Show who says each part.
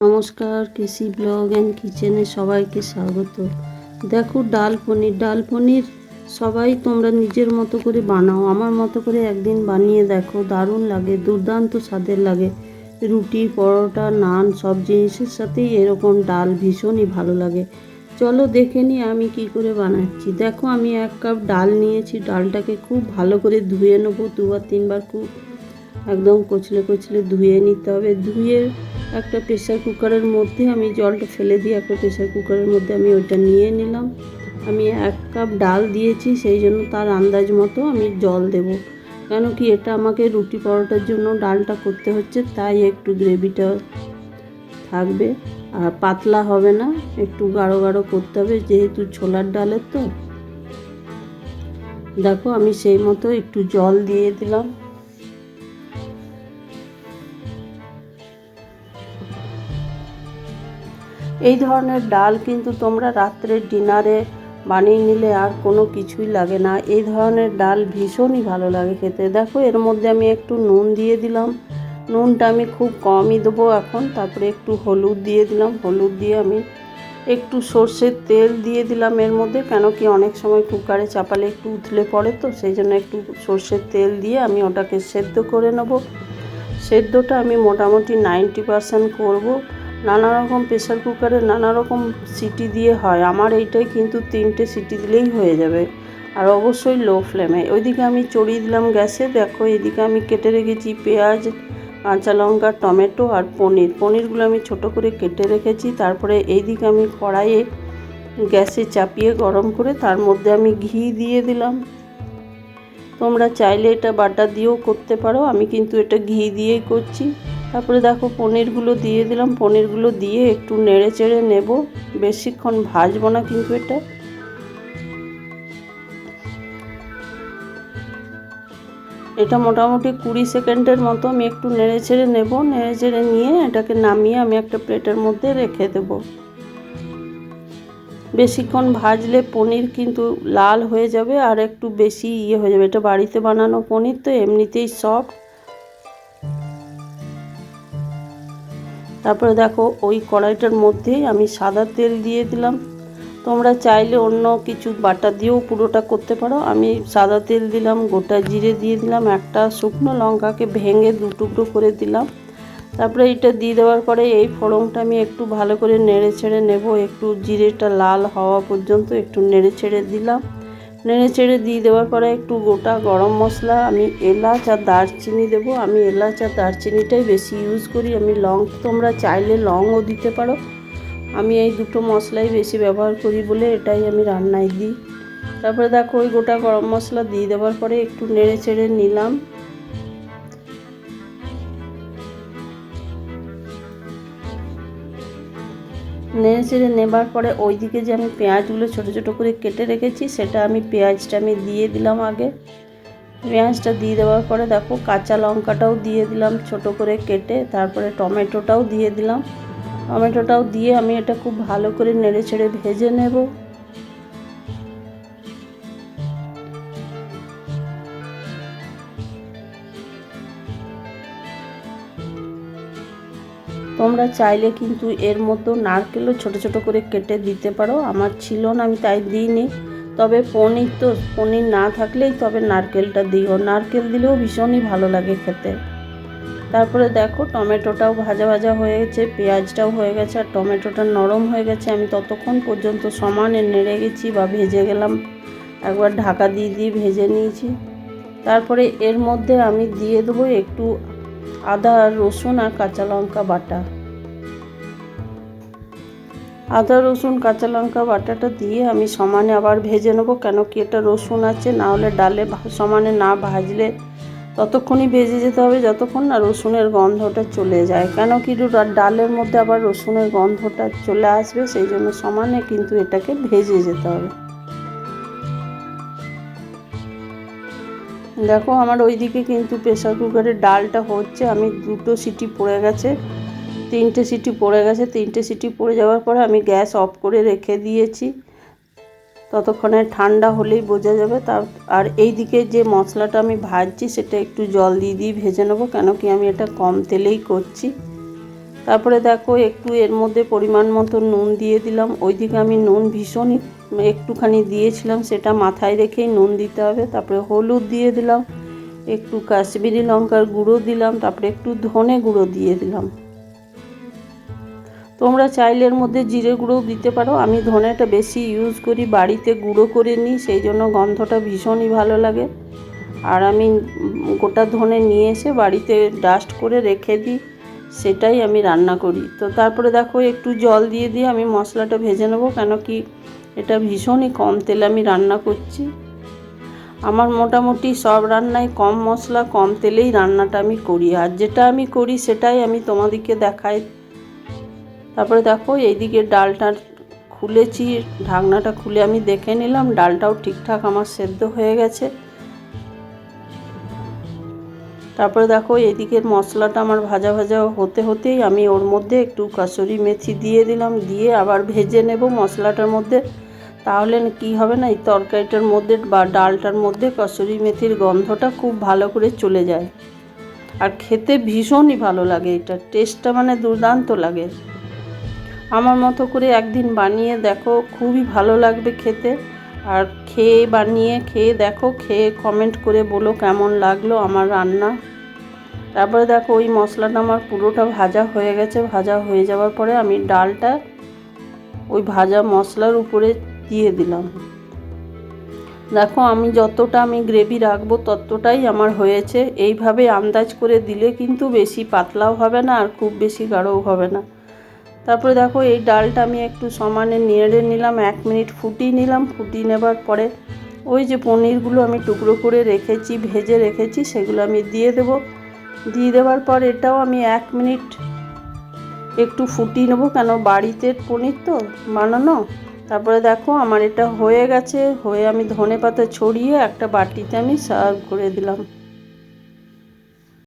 Speaker 1: নমস্কার, কৃষি blog and কিচেনে সবাইকে স্বাগত। দেখো ডাল পনির ডাল পনির সবাই তোমরা নিজের মতো করে বানাও, আমার মতো করে একদিন বানিয়ে দেখো, দারুণ লাগে, দুর্দান্ত স্বাদের লাগে। রুটি, পরোটা, নান সব জিনিসের সাথেই এরকম ডাল ভীষণই ভালো লাগে। চলো দেখে নিই আমি কি করে বানাচ্ছি। দেখো আমি এক কাপ ডাল নিয়েছি, ডালটাকে খুব ভালো করে ধুয়ে নেব, দুবার তিনবার খুব একদম কচলে কচলে ধুয়ে নিতে হবে। ধুয়ে একটা প্রেশার কুকারের মধ্যে আমি জলটা ফেলে দিয়ে একটা প্রেশার কুকারের মধ্যে আমি ওইটা নিয়ে নিলাম। আমি এক কাপ ডাল দিয়েছি, সেই জন্য তার আন্দাজ মতো আমি জল দেব। কেন কি এটা আমাকে রুটি পরোটার জন্য ডালটা করতে হচ্ছে, তাই একটু গ্রেভিটা থাকবে। আর পাতলা হবে না, একটু গাঢ় গাঢ় করতে হবে, যেহেতু ছোলার ডালের তো। দেখো আমি সেই মতো একটু জল দিয়ে দিলাম। এই ধরনের ডাল কিন্তু তোমরা রাত্রের ডিনারে বানিয়ে নিলে আর কোনো কিছুই লাগে না। এই ধরনের ডাল ভীষণই ভালো লাগে খেতে। দেখো, এর মধ্যে আমি একটু নুন দিয়ে দিলাম। নুনটা আমি খুব কমই দেবো এখন। তারপরে একটু হলুদ দিয়ে দিলাম। হলুদ দিয়ে আমি একটু সর্ষের তেল দিয়ে দিলাম এর মধ্যে, কেন কি অনেক সময় কুকারে চাপালে একটু উথলে পড়ে তো, সেই জন্য একটু সর্ষের তেল দিয়ে আমি ওটাকে সেদ্ধ করে নেব। সেদ্ধটা আমি মোটামুটি নাইনটি পারসেন্ট করব। নানা রকম প্রেশার কুকারে নানা রকম সিটি দিয়ে হয়। আমার এইটাই কিন্তু তিনটে সিটি দিলেই হয়ে যাবে। আর অবশ্যই লো ফ্লেমে ওইদিকে আমি চড়িয়ে দিলাম গ্যাসে। দেখো, এদিকে আমি কেটে রেখেছি পেঁয়াজ, কাঁচা লঙ্কা, টমেটো আর পনির। পনিরগুলো আমি ছোট করে কেটে রেখেছি। তারপরে এইদিকে আমি কড়াইয়ে গ্যাসে চাপিয়ে গরম করে তার মধ্যে আমি ঘি দিয়ে দিলাম। তোমরা চাইলে এটা বাটার দিয়েও করতে পারো। আমি কিন্তু এটা ঘি দিয়েই করছি। তারপরে দেখো পনিরগুলো দিয়ে দিলাম। পনিরগুলো দিয়ে একটু নেড়ে চেড়ে নেব। বেশিক্ষণ ভাজবো না কিন্তু এটা। এটা মোটামুটি কুড়ি সেকেন্ডের মতো আমি একটু নেড়ে চেড়ে নেব। নেড়ে চেড়ে নিয়ে এটাকে নামিয়ে আমি একটা প্লেটের মধ্যে রেখে দেব। বেশিক্ষণ ভাজলে পনির কিন্তু লাল হয়ে যাবে আর একটু বেশি ইয়ে হয়ে যাবে। এটা বাড়িতে বানানো পনির তো এমনিতেই সফট। তারপরে দেখো ওই কড়াইটার মধ্যেই আমি সাদা তেল দিয়ে দিলাম। তোমরা চাইলে অন্য কিছু বাটা দিয়েও পুরোটা করতে পারো। আমি সাদা তেল দিলাম, গোটা জিরে দিয়ে দিলাম, একটা শুকনো লঙ্কাকে ভেঙে দু টুকরো করে দিলাম। তারপরে এটা দিয়ে দেওয়ার পরে এই ফোড়নটা আমি একটু ভালো করে নেড়ে ছেড়ে নেব। একটু জিরেটা লাল হওয়া পর্যন্ত একটু নেড়ে ছেড়ে দিলাম। নেড়ে চেড়ে দিয়ে দেওয়ার পরে একটু গোটা গরম মশলা, আমি এলাচ আর দারচিনি দেবো। আমি এলাচ আর দারচিনিটাই বেশি ইউজ করি। আমি লং, তোমরা চাইলে লংও দিতে পারো। আমি এই দুটো মশলাই বেশি ব্যবহার করি বলে এটাই আমি রান্নায় দিই। তারপরে দেখো ওই গোটা গরম মশলা দিয়ে দেওয়ার পরে একটু নেড়ে চেড়ে নিলাম। নেড়ে চেড়ে নেবার পরে ওই দিকে যে আমি পেঁয়াজগুলো ছোটো ছোটো করে কেটে রেখেছি, সেটা আমি পেঁয়াজটা আমি দিয়ে দিলাম আগে। পেঁয়াজটা দিয়ে দেওয়ার পরে দেখো কাঁচা লঙ্কাটাও দিয়ে দিলাম ছোট করে কেটে, তারপরে টমেটোটাও দিয়ে দিলাম। টমেটোটাও দিয়ে আমি এটা খুব ভালো করে নেড়ে ছেড়ে ভেজে নেব। তোমরা চাইলে কিন্তু এর মতো নারকেলও ছোট ছোট করে কেটে দিতে পারো। আমার ছিল না, আমি তাই দিইনি। তবে পনির তো, পনির না থাকলেই তবে নারকেলটা দিও। নারকেল দিলেও ভীষণই ভালো লাগে খেতে। তারপরে দেখো, টমেটোটাও ভাজা ভাজা হয়ে গেছে, পেঁয়াজটাও হয়ে গেছে, আর টমেটোটা নরম হয়ে গেছে। আমি ততক্ষণ পর্যন্ত সমানে নেড়ে গেছি বা ভেজে গেলাম। একবার ঢাকা দিয়ে দিয়ে ভেজে নিয়েছি। তারপরে এর মধ্যে আমি দিয়ে দেবো একটু আদা, রসুন আর কাঁচা লঙ্কা বাটা। আদা, রসুন, কাঁচা লঙ্কা বাটাটা দিয়ে আমি সমানে আবার ভেজে নেব। কেন কি এটা রসুন আছে, না হলে ডালে সমানে না ভাজলে ততক্ষণই ভেজে যেতে হবে যতক্ষণ না রসুনের গন্ধটা চলে যায়। কেন কি ডালের মধ্যে আবার রসুনের গন্ধটা চলে আসবে, সেই জন্য সমানে কিন্তু এটাকে ভেজে যেতে হবে। দেখো আমার ওইদিকে কিন্তু প্রেশার কুকারের ডালটা হচ্ছে, আমি দুটো সিটি পড়ে গেছে, তিনটে সিটি পড়ে গেছে, তিনটে সিটি পড়ে যাওয়ার পরে আমি গ্যাস অফ করে রেখে দিয়েছি। ততক্ষণে ঠান্ডা হলেই বোঝা যাবে, তার আর এই দিকে যে মশলাটা আমি ভাজছি সেটা একটু জল দিয়ে দিয়ে ভেজে নেব, কেন কি আমি এটা কম তেলেই করছি। তারপরে দেখো একটু এর মধ্যে পরিমাণ মতো নুন দিয়ে দিলাম। ওইদিকে আমি নুন ভীষণই একটুখানি দিয়েছিলাম, সেটা মাথায় রেখেই নুন দিতে হবে। তারপরে হলুদ দিয়ে দিলাম, একটু কাশ্মীরি লঙ্কার গুঁড়ো দিলাম, তারপরে একটু ধনে গুঁড়ো দিয়ে দিলাম। তোমরা চাইলে এর মধ্যে জিরে গুঁড়োও দিতে পারো। আমি ধনেটা বেশি ইউজ করি, বাড়িতে গুঁড়ো করে নিই, সেই জন্য গন্ধটা ভীষণই ভালো লাগে। আর আমি গোটা ধনে নিয়ে এসে বাড়িতে ডাস্ট করে রেখে দিই। সেটাই আমি রান্না করি। তো তারপরে দেখো একটু জল দিয়ে দিয়ে আমি মশলাটা ভেজে নেব, কেন কি এটা ভীষণই কম তেলে আমি রান্না করছি। আমার মোটামুটি সব রান্নায় কম মশলা, কম তেলেই রান্নাটা আমি করি। আর যেটা আমি করি সেটাই আমি তোমাদেরকে দেখাই। তারপরে দেখো এইদিকে ডালটা খুলেছি, ঢাকনাটা খুলে আমি দেখে নিলাম, ডালটাও ঠিকঠাক আমার সেদ্ধ হয়ে গেছে। তারপরে দেখো এদিকের মশলাটা আমার ভাজা ভাজা হতে হতেই আমি ওর মধ্যে একটু কাসুরি মেথি দিয়ে দিলাম, দিয়ে আবার ভেজে নেব মশলাটার মধ্যে। তাহলে কি হবে না, এই তরকারিটার মধ্যে বা ডালটার মধ্যে কসুরি মেথির গন্ধটা খুব ভালো করে চলে যায়। আর খেতে ভীষণই ভালো লাগে এটা, টেস্টটা মানে দুর্দান্ত লাগে। আমার মতো করে একদিন বানিয়ে দেখো, খুবই ভালো লাগবে খেতে। আর খেয়ে বানিয়ে খেয়ে দেখো, খেয়ে কমেন্ট করে বলো কেমন লাগল আমার রান্না। তারপরে দেখো ওই মশলাটা আমার পুরোটা ভাজা হয়ে গেছে। ভাজা হয়ে যাওয়ার পরে আমি ডালটা ওই ভাজা মশলার উপরে দিয়ে দিলাম। দেখো আমি যতটা আমি গ্রেভি রাখব ততটাই আমার হয়েছে। এইভাবে আন্দাজ করে দিলে কিন্তু বেশি পাতলাও হবে না আর খুব বেশি গাঢ়ও হবে না। তারপরে দেখো এই ডালটা আমি একটু সমানে নেড়ে নিলাম, এক মিনিট ফুটিয়ে নিলাম, ফুটিয়ে নেবার পরে ওই যে পনিরগুলো আমি টুকরো করে রেখেছি, ভেজে রেখেছি, সেগুলো আমি দিয়ে দেব। দিয়ে দেওয়ার পর এটাও আমি এক মিনিট একটু ফুটিয়ে নেব, কেন বাড়িতে পনির তো বানানো। তারপরে দেখো আমার এটা হয়ে গেছে, হয়ে আমি ধনে পাতা ছড়িয়ে একটা বাটিতে আমি সার্ভ করে দিলাম।